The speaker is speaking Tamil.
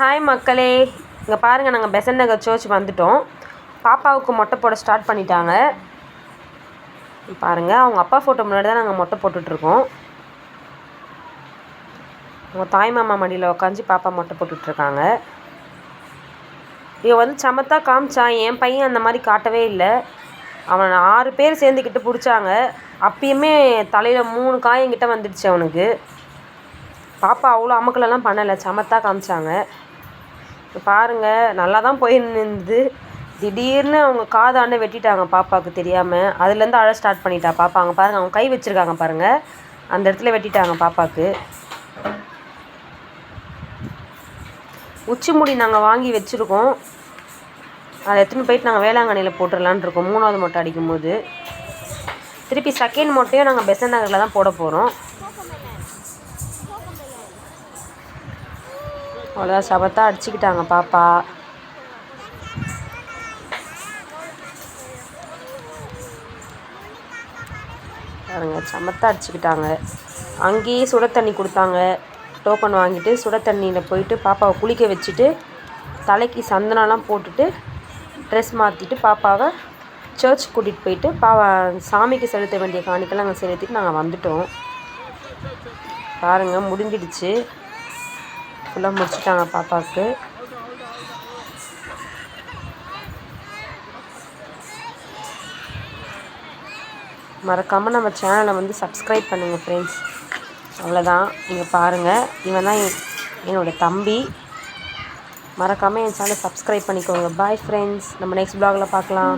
ஹாய் மக்களே. இங்கே பாருங்கள் நாங்கள் பெசன் நகர் சர்ச் வந்துட்டோம். பாப்பாவுக்கு மொட்டை போட ஸ்டார்ட் பண்ணிட்டாங்க. பாருங்கள் அவங்க அப்பா ஃபோட்டோ முன்னாடி தான் நாங்கள் மொட்டை போட்டுட்ருக்கோம் அவங்க தாய் மாமா மடியில் உட்காந்து பாப்பா மொட்டை போட்டுட்ருக்காங்க இவன் வந்து சமத்தா காமிச்சான் என் பையன் அந்த மாதிரி காட்டவே இல்லை. அவன் ஆறு பேர் சேர்ந்துக்கிட்டு பிடிச்சாங்க. அப்பயுமே தலையில் மூணு காயங்கிட்ட வந்துடுச்சு அவனுக்கு. பாப்பா அவ்வளோ அமக்கலெல்லாம் பண்ணலை சமத்தா காமிச்சாங்க. பாருங்கள் நல்லா தான் போயிருந்தது திடீர்னு அவங்க காதாண்ட வெட்டிட்டாங்க பாப்பாவுக்கு தெரியாமல் அதுலேருந்து அழ ஸ்டார்ட் பண்ணிட்டா பாப்பா. அங்கே பாருங்கள் அவங்க கை வச்சுருக்காங்க பாருங்கள் அந்த இடத்துல வெட்டிட்டாங்க பாப்பாவுக்கு உச்சி முடி நாங்கள் வாங்கி வச்சுருக்கோம். அதை எடுத்துன்னு போயிட்டு நாங்கள் வேளாங்கண்ணியில் போட்டுடலான் இருக்கோம். மூணாவது மொட்டை அடிக்கும்போது. திருப்பி செகண்ட் மொட்டையும் நாங்கள் பெசன் நகரில் தான் போட போகிறோம் அவ்வளோதான் சபத்தாக அடிச்சுக்கிட்டாங்க பாப்பா. பாருங்க சமத்தாக அடிச்சுக்கிட்டாங்க. அங்கேயே சுட தண்ணி கொடுத்தாங்க. டோக்கன் வாங்கிட்டு சுட தண்ணியில் போயிட்டு பாப்பாவை குளிக்க வச்சுட்டு தலைக்கு சந்தனம்லாம் போட்டுட்டு ட்ரெஸ் மாற்றிட்டு பாப்பாவை சர்ச் கூட்டிகிட்டு போயிட்டு பாவா சாமிக்கு செலுத்த வேண்டிய காணிக்கெல்லாம் அங்கே செலுத்திட்டு நாங்கள் வந்துட்டோம். பாருங்கள் முடிஞ்சிடுச்சு. ஃபுல்லாக முடிச்சிட்டாங்க பாப்பாவுக்கு. மறக்காமல் நம்ம சேனலை வந்து சப்ஸ்கிரைப் பண்ணுங்கள் ஃப்ரெண்ட்ஸ் அவ்வளோதான் நீங்கள் பாருங்கள் இவன் தான் என் என்னோடய தம்பி. மறக்காமல் என் சேனலை சப்ஸ்கிரைப் பண்ணிக்கோங்க. பாய் ஃப்ரெண்ட்ஸ் நம்ம நெக்ஸ்ட் ப்ளாகில் பார்க்கலாம்.